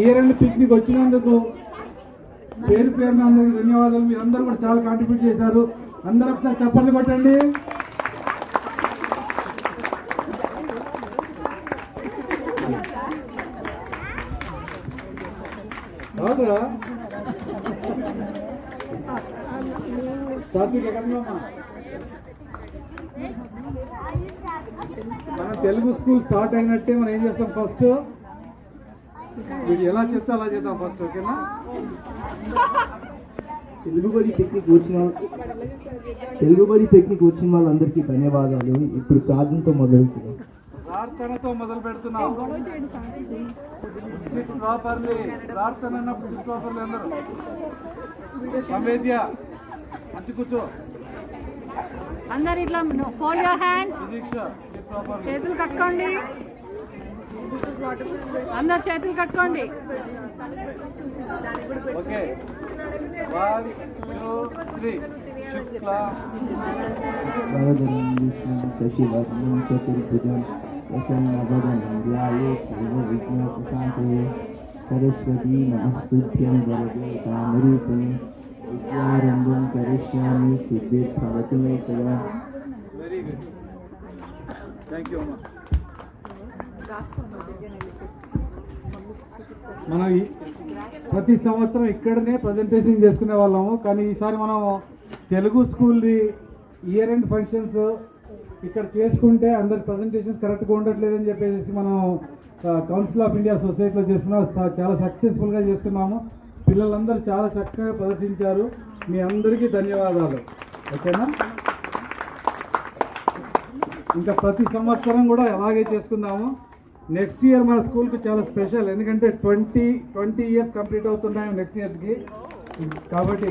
Year end picnic వచ్చినందుకు పేరు పేరున అందరికీ ధన్యవాదాలు. మీరు అందరూ కూడా చాలా కాంట్రిబ్యూట్ చేశారు. అందరూ ఒకసారి చప్పట్లు కొట్టండి. కాదురా సాత్విక్ ఎక్కడున్నామా మన తెలుగు స్కూల్ స్టార్ట్ అయినట్టే మనం ఏం చేస్తాం ఫస్ట్ వీడు ఎలా చేస్తే అలా చేద్దాం ఫస్ట్ ఓకేనా? తెలుగుబడి టెక్నిక్ వచ్చిన తెలుగుబడి టెక్నిక్ వచ్చిన వాళ్ళందరికీ ధన్యవాదాలు. ఇప్పుడు ప్రార్థనతో మొదలుతున్నాం ప్రార్థనతో మొదలు పెడుతున్నాం. సిట్ ప్రాపర్లీ ప్రార్థన అన్నప్పుడు సిట్ ప్రాపర్లీ అందరూ. సంవేద్య మంచి కూర్చో. అందరు ఇట్లా ఫోల్డ్ యువర్ హ్యాండ్స్. చేతులు కట్టుకోండి. అందరు చేతులు కట్టుకోండి ఓకే వన్ టూ త్రీ శుక్ల వరదరం విష్ణు శశివర్ణం చతుర్భుజం ప్రసన్నవదనం ధ్యాయే సర్వ విఘ్న ప్రశాంతయే సరస్వతీ నమస్తుభ్యం వరదే కామరూపే విద్యారంభం కరిష్యామి సిద్ధిర్భవతు మే సదా వెరీ గుడ్ థ్యాంక్ యూ అమ్మా మనం ప్రతి సంవత్సరం ఇక్కడనే ప్రజెంటేషన్ చేసుకునే వాళ్ళము. కానీ ఈసారి మనం తెలుగు స్కూల్ది ఇయర్ ఎండ్ ఫంక్షన్స్ ఇక్కడ చేసుకుంటే అందరి ప్రజెంటేషన్స్ కరెక్ట్గా ఉండట్లేదని చెప్పేసి మనం కౌన్సిల్ ఆఫ్ ఇండియా సొసైటీలో చేసుకున్నాం చాలా సక్సెస్ఫుల్గా చేసుకున్నాము. పిల్లలందరూ చాలా చక్కగా ప్రదర్శించారు. మీ అందరికీ ధన్యవాదాలు. ఓకేనా? ఇంకా ప్రతి సంవత్సరం కూడా అలాగే చేసుకుందాము. నెక్స్ట్ ఇయర్ మన స్కూల్కి చాలా స్పెషల్. ఎందుకంటే ట్వంటీ ట్వంటీ ఇయర్స్ కంప్లీట్ అవుతున్నాయి నెక్స్ట్ ఇయర్స్కి కాబట్టి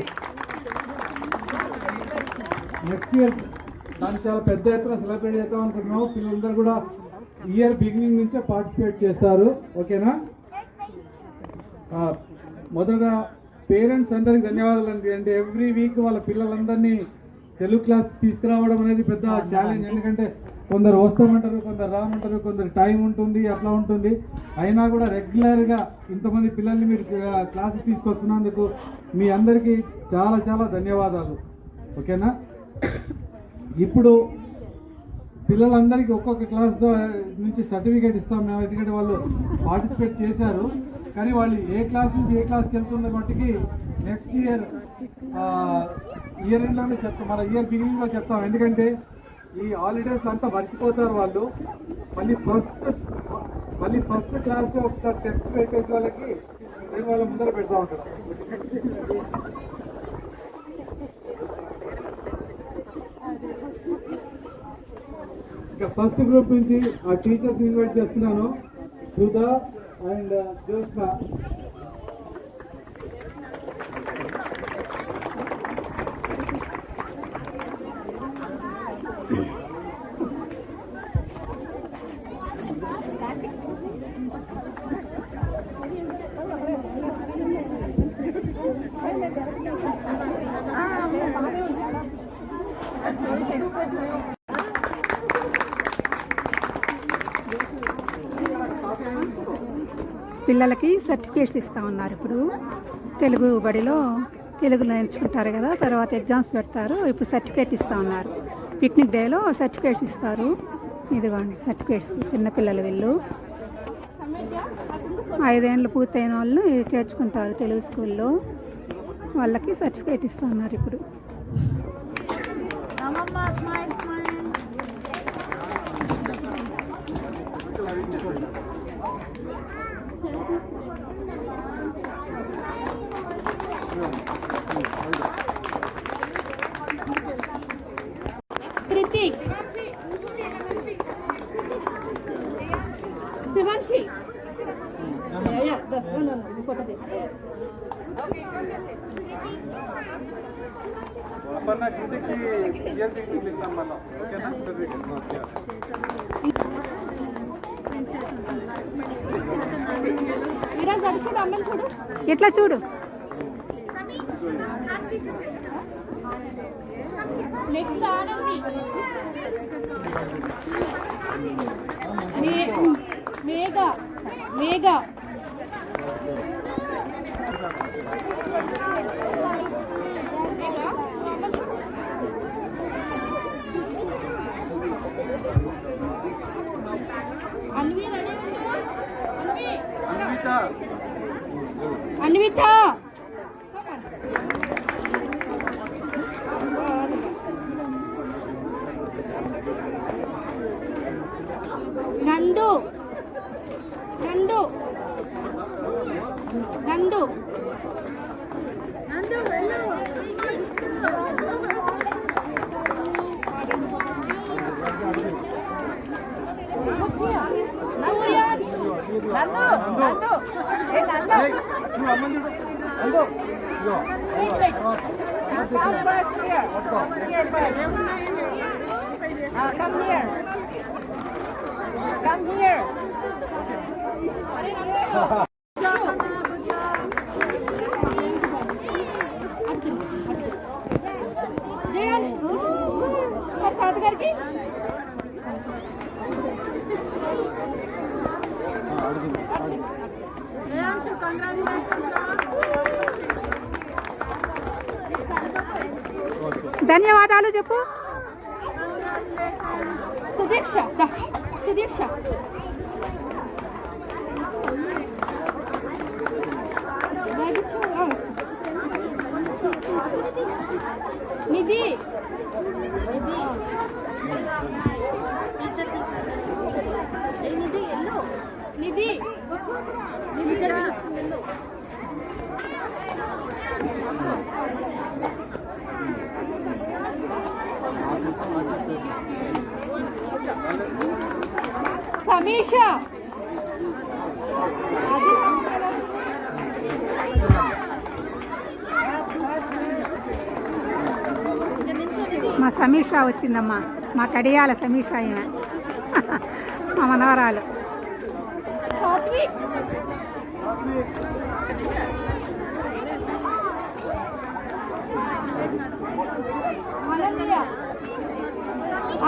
నెక్స్ట్ ఇయర్ దాన్ని చాలా పెద్ద ఎత్తున సెలబ్రేట్ చేద్దాం అనుకుంటున్నాము. పిల్లలందరూ కూడా ఇయర్ బిగినింగ్ నుంచే పార్టిసిపేట్ చేస్తారు. ఓకేనా మొదట పేరెంట్స్ అందరికి ధన్యవాదాలు అండి. అంటే ఎవ్రీ వీక్ వాళ్ళ పిల్లలందరినీ తెలుగు క్లాస్ తీసుకురావడం అనేది పెద్ద ఛాలెంజ్ ఎందుకంటే కొందరు వస్తామంటారు కొందరు రామంటారు కొందరు టైం ఉంటుంది అట్లా ఉంటుంది. అయినా కూడా రెగ్యులర్గా ఇంతమంది పిల్లల్ని మీరు క్లాస్కి తీసుకొస్తున్నందుకు మీ అందరికీ చాలా చాలా ధన్యవాదాలు. ఓకేనా? ఇప్పుడు పిల్లలందరికీ ఒక్కొక్క క్లాస్ నుంచి సర్టిఫికేట్ ఇస్తాం మేము ఎందుకంటే వాళ్ళు పార్టిసిపేట్ చేశారు. కానీ వాళ్ళు ఏ క్లాస్ నుంచి ఏ క్లాస్కి వెళ్తున్న బట్టికి నెక్స్ట్ ఇయర్ ఇయర్ ఎండ్లోనే చెప్తాం. మన ఇయర్ బిగినింగ్లో చెప్తాం. ఎందుకంటే ఈ హాలిడేస్ అంతా మర్చిపోతారు వాళ్ళు. మళ్ళీ ఫస్ట్ మళ్ళీ ఫస్ట్ క్లాస్లో ఒకసారి టెస్ట్ పెట్టేసి వాళ్ళకి నేను వాళ్ళ ముందర పెడతా ఉంటాను ఇక ఫస్ట్ గ్రూప్ నుంచి ఆ టీచర్స్ ఇన్వైట్ చేస్తున్నాను సుధా అండ్ జ్యోత్స్న. పిల్లలకి సర్టిఫికేట్స్ ఇస్తా ఉన్నారు ఇప్పుడు. తెలుగు బడిలో తెలుగు నేర్చుకుంటారు కదా తర్వాత ఎగ్జామ్స్ పెడతారు ఇప్పుడు సర్టిఫికేట్ ఇస్తా ఉన్నారు. పిక్నిక్ డేలో సర్టిఫికేట్స్ ఇస్తారు. ఇదిగోండి సర్టిఫికేట్స్ చిన్నపిల్లలు వీళ్ళు. ఐదేళ్ళు పూర్తయిన వాళ్ళు ఇది చేర్చుకుంటారు తెలుగు స్కూల్లో. వాళ్ళకి సర్టిఫికేట్ ఇస్తున్నారు ఇప్పుడు. అపర్ణ కృతికి ఇస్తాం ఓకేనా? ఎట్లా చూడు? Next Anandi. May- Megha. Megha. 안비타! 안비타! Come here. తాతగారికి Deyanshu, congratulations. ధన్యవాదాలు చెప్పు సుదీక్ష దా, సుదీక్ష ఆ. నిధి నిధి సమీష మా సమీష వచ్చిందమ్మా. మా కడియాల సమీష ఈమె. మా మనవరాలు.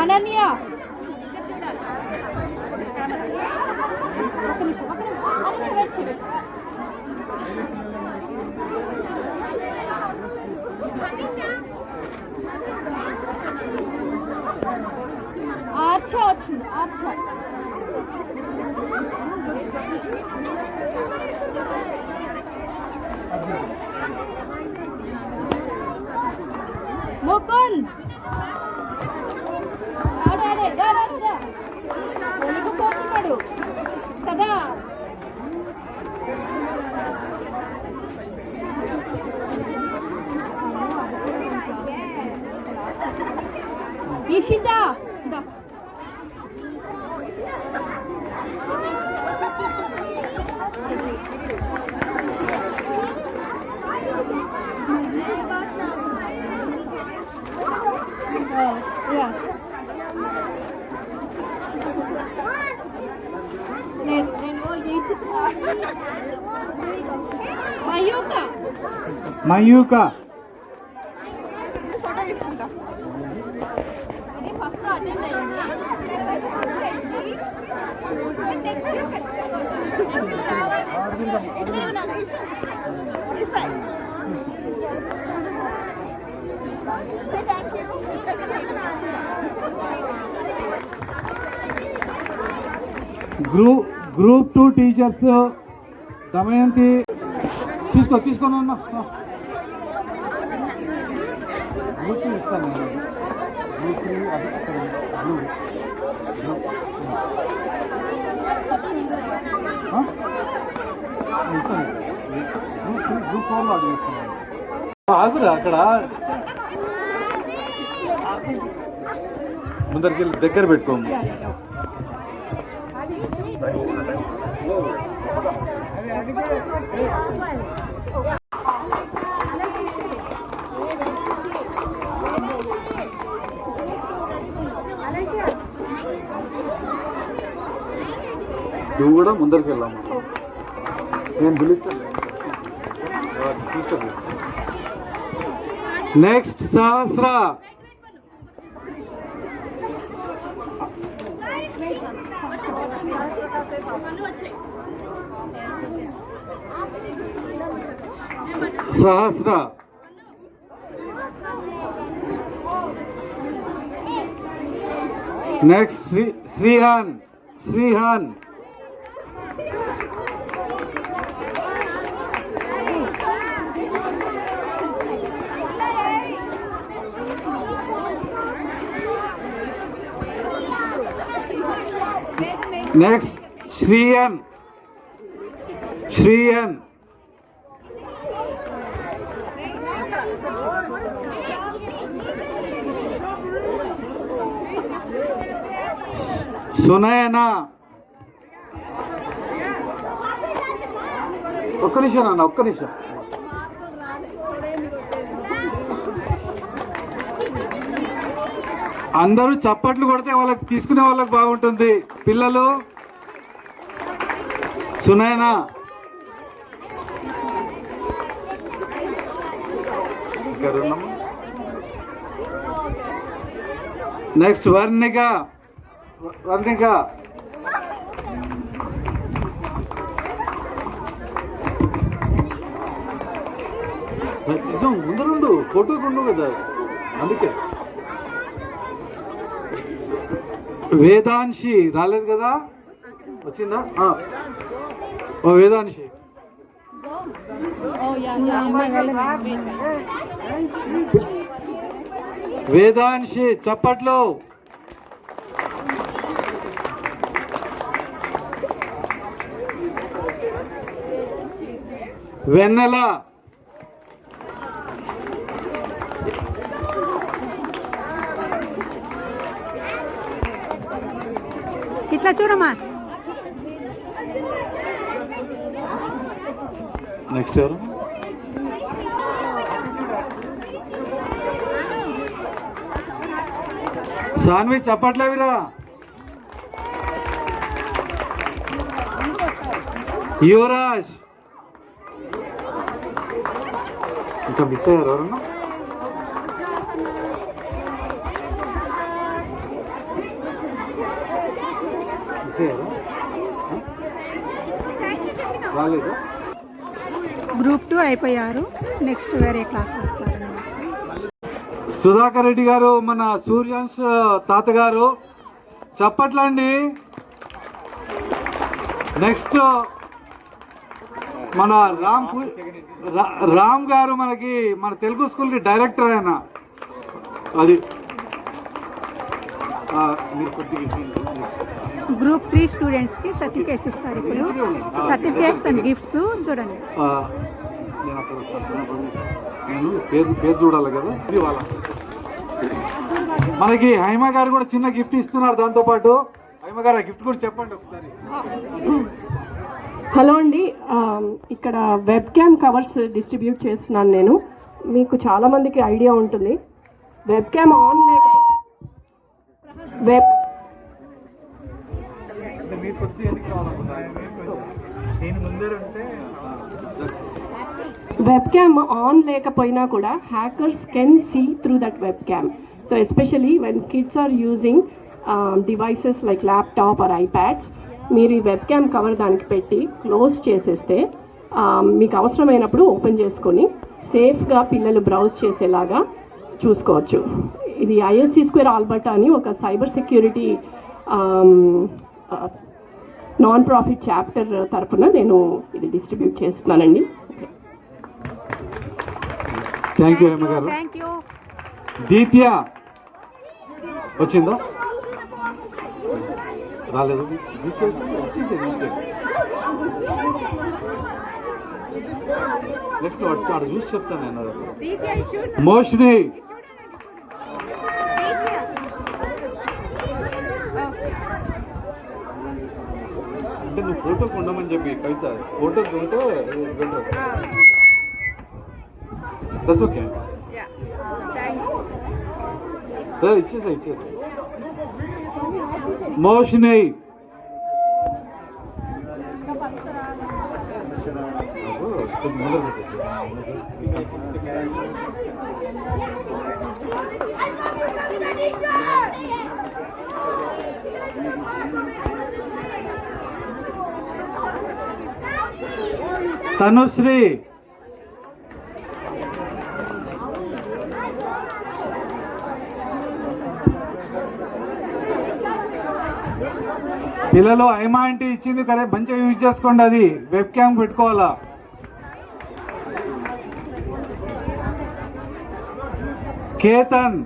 అనన్య. అనన్య ఒక నిమిషం ఒక నిమిషం అనన్య వెయిట్ చేయి ఆర్చ వచ్చింది ఆర్చ ముకుంద్ ఆడాడే రా రా రా వెలిగిపోతున్నాడు కదా ఇషిత దా Yeah. నేను నేను చేసి Mayuka Mayuka. Group group two teachers Damayanti. తీసుకో తీసుకొని ఉన్నా గ్రూప్ టూ ఇస్తాను నేను. గ్రూప్ త్రీ అది అక్కడ ఉంది. గ్రూప్ గ్రూప్ ఆ? నేను ఇస్తాను గ్రూప్ త్రీ గ్రూప్ ఫోర్లో అది ఇస్తాను ఆగురా అక్కడ ముందరికి వెళ్ళి దగ్గర పెట్టుకోము నువ్వు కూడా ముందరికి వెళ్ళాము నేను పిలుస్తాను next Sahasra Sahasra next Sri Srihan Srihan next Sriyan Sriyan Sunayana ఒక్క నిమిషం అన్న ఒక్క నిమిషం. అందరూ చప్పట్లు కొడితే వాళ్ళకి తీసుకునే వాళ్ళకి బాగుంటుంది. పిల్లలు సునైనా నెక్స్ట్ వర్ణిక. వర్ణిక. ముందు ముందరుండు ఫోటో ఉండు కదా అందుకే. వేదాంశి రాలేదు కదా? వచ్చిందా? ఓ వేదాంశి. వేదాంశి చప్పట్లు. వెన్నెల. ఇట్లా చూడమ్మా. నెక్స్ట్ ఎవరు? సాన్వి చప్పట్లేవిరా యువరాజ్. ఇంకా మిస్ అయ్యారు ఎవరన్నా? గ్రూప్ టూ అయిపోయారు. నెక్స్ట్ వేరే క్లాస్ వస్తారు. సుధాకర్ రెడ్డి గారు మన సూర్యాంశ్ తాతగారు చప్పట్లండి. నెక్స్ట్ మన రామ్ రామ్ గారు మనకి మన తెలుగు స్కూల్కి డైరెక్టర్ ఆయన. అది. మీరు కొద్దిగా గ్రూప్ త్రీ స్టూడెంట్స్కి సర్టిఫికేట్స్ ఇస్తారు ఇప్పుడు. సర్టిఫికేట్స్ అండ్ గిఫ్ట్స్ చూడండి. ఆ, నేను అక్కడ వస్తాను. నేను పేరు పేరు చూడాలి కదా. ఇది వాళ్ళ. మనకి హైమ గారు కూడా చిన్న గిఫ్ట్ ఇస్తున్నారు దాంతో పాటు. హైమ గారు ఆ గిఫ్ట్ కూడా చెప్పండి ఒకసారి. హలో అండి. ఆ, ఇక్కడ వెబ్ క్యామ్ కవర్స్ డిస్ట్రిబ్యూట్ చేస్తున్నాను నేను. మీకు చాలా మందికి ఐడియా ఉంటుంది. వెబ్ క్యామ్ ఆన్ లేక వెబ్ మీరు కొద్దిగా ఎందుకు కావాలనుకుంటున్నారు నేను ముందే ఉంటే వెబ్ క్యామ్ ఆన్ లేకపోయినా కూడా hackers can see through that webcam so especially when kids are using devices like laptop or iPads మీరు ఈ వెబ్ క్యామ్ కవర్ దానికి పెట్టి క్లోజ్ చేసేస్తే um, మీకు అవసరమైనప్పుడు ఓపెన్ చేసుకొని సేఫ్గా పిల్లలు బ్రౌజ్ చేసేలాగా చూసుకోవచ్చు. ఇది ఐఎస్సి స్క్వేర్ ఆల్బర్ట్ అని ఒక cyber security non profit chapter తరపున నేను ఇది డిస్ట్రిబ్యూట్ చేస్తున్నానండి. థ్యాంక్ యూ హైమ గారు దీత్య వచ్చిందా? రాలేదు. నెక్స్ట్ వాడు చూసి చెప్తాను నేను. మోషిని అంటే నువ్వు ఫోటోకి ఉండమని చెప్పి కవిత ఫోటోకి ఉంటే బెటర్ దట్స్ ఓకే ఇచ్చేసా ఇచ్చేసా మోషిని తనుశ్రీ. పిల్లలు ఐమా అంటే ఇచ్చింది కదా మంచిగా యూజ్ చేసుకోండి అది. వెబ్ క్యామ్ పెట్టుకోవాలా? కేతన్.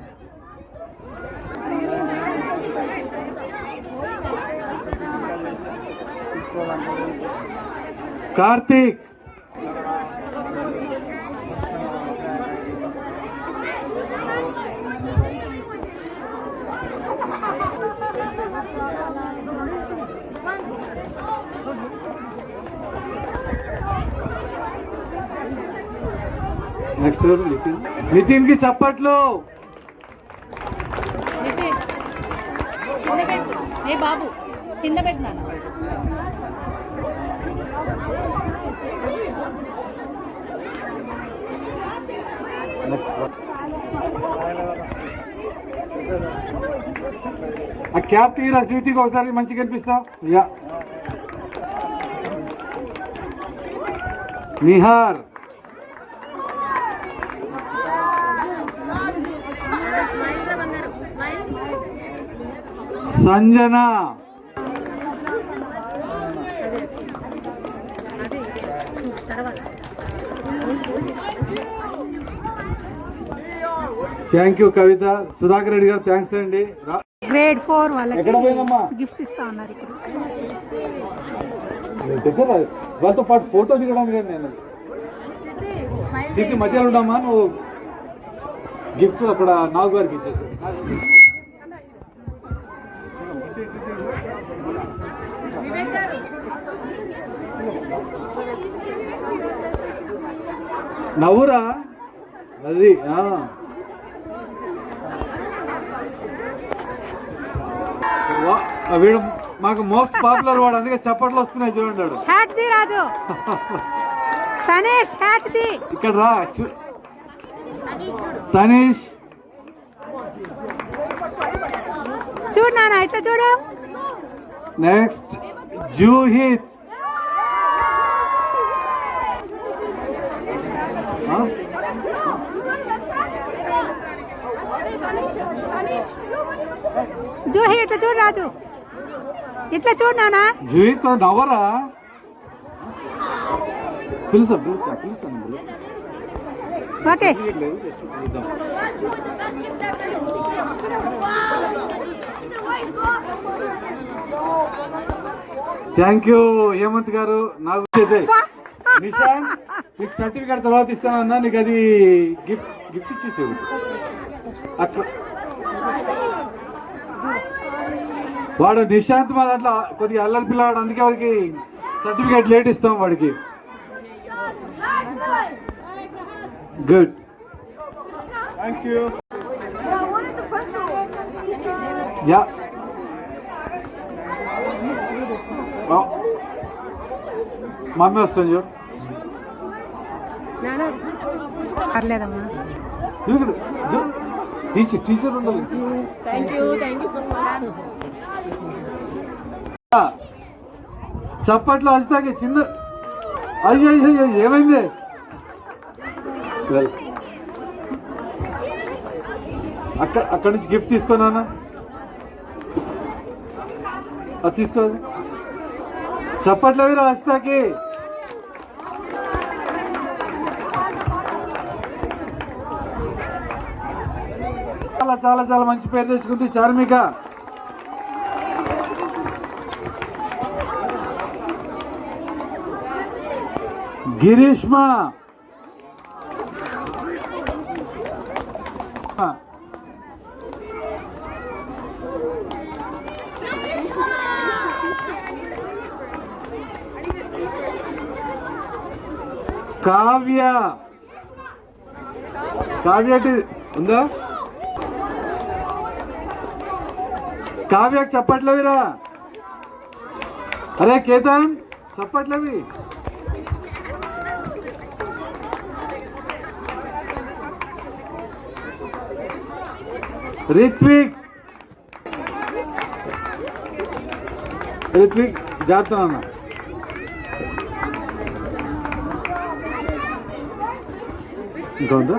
కార్తీక్. నెక్స్ట్ నితిన్. నితిన్కి చప్పట్లు బాబు కింద ఆ క్యాప్ తీరా స్వీతికి ఒకసారి మంచిగా కనిపిస్తావు yeah. Nihar. Sanjana. Thank you Kavitha. Sudhakar Reddy garu thanks అండి. గ్రేడ్ ఫోర్ వాళ్ళకి గిఫ్ట్స్ ఇస్తా ఉన్నారు దగ్గర వాళ్ళతో పాటు ఫోటో దిగడానికి కానీ నేను. సిటీ మధ్యలో ఉండమ్మా నువ్వు గిఫ్ట్ అక్కడ నాగు గారికి ఇచ్చేసి నవ్వురా? అది వీడు మాకు మోస్ట్ పాపులర్ వాడు అందుకే చప్పట్లు వస్తున్నాయి చూడండి వాడు. Hat the Raju. Tanesh hat the ఇక్కడ రా చూ- తనీష్. చూడు నాన్న ఇట్లా చూడు. నెక్స్ట్ జూహిత్ ఆ? జూహి ఇట్లా చూడు రాజు. ఇట్లా చూడు నాన్న జూహిత్ నవ్వరా పిలుసా పిలుసా పిలుస్తాను okay. Thank you Hemanth garu. నాకు నీకు సర్టిఫికేట్ తర్వాత ఇస్తానన్నా నీకు అది గిఫ్ట్ గిఫ్ట్ ఇచ్చేసేవు అట్లా. వాడు నిశాంత్ మా దాంట్లో కొద్దిగా అల్లరి పిల్లవాడు అందుకే వాడికి సర్టిఫికేట్ లేట్ ఇస్తాం వాడికి. Good thank you yeah mummy వస్తుంది చూడు. పర్లేదమ్మా. టీచర్ టీచర్ ఉండదు thank you thank you so much చప్పట్లు అజితాకి చిన్న అయ్యో అయ్యో ఏమైంది అక్కడ అక్కడి నుంచి గిఫ్ట్ తీసుకున్నానా అది తీసుకో. చప్పట్లు అవి అజితాకి చాలా చాలా చాలా మంచి పేరు తెచ్చుకుంది చార్మిక. గిరీష్మ! కావ్య! కావ్య ఉందా? కావ్యకి చెప్పట్లేవిరా? అరే కేతన్ చెప్పట్లేవి? రిత్విక్. రిత్విక్ జాగ్రత్త అన్న ఇంకా ఉందా?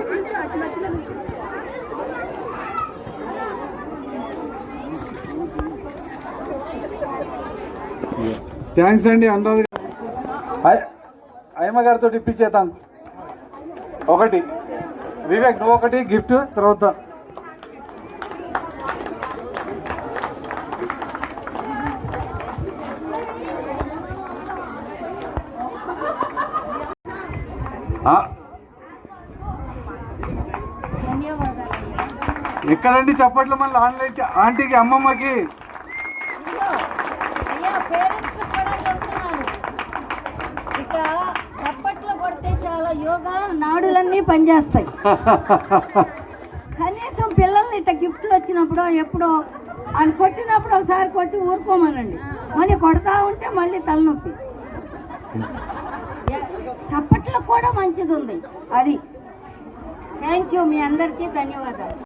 థ్యాంక్స్ అండి అనురాధ అయ్యమ్మ గారితో ఇప్పించేతాం ఒకటి. వివేక్ నువ్వు ఒకటి గిఫ్ట్ తర్వాత ఎక్కడండి చప్పట్లు మళ్ళీ ఆన్లైన్ ఆంటీకి అమ్మమ్మకి? చప్పట్లు కొడితే చాలా యోగా నాడులన్నీ పనిచేస్తాయి. కనీసం పిల్లల్ని ఇట్లా గిఫ్ట్లు వచ్చినప్పుడు ఎప్పుడో అని కొట్టినప్పుడు ఒకసారి కొట్టి ఊరుకోమనండి. మళ్ళీ కొడతా ఉంటే మళ్ళీ తలనొప్పి. కూడా మంచిది ఉంది. అది. థ్యాంక్ యూ మీ అందరికీ ధన్యవాదాలు.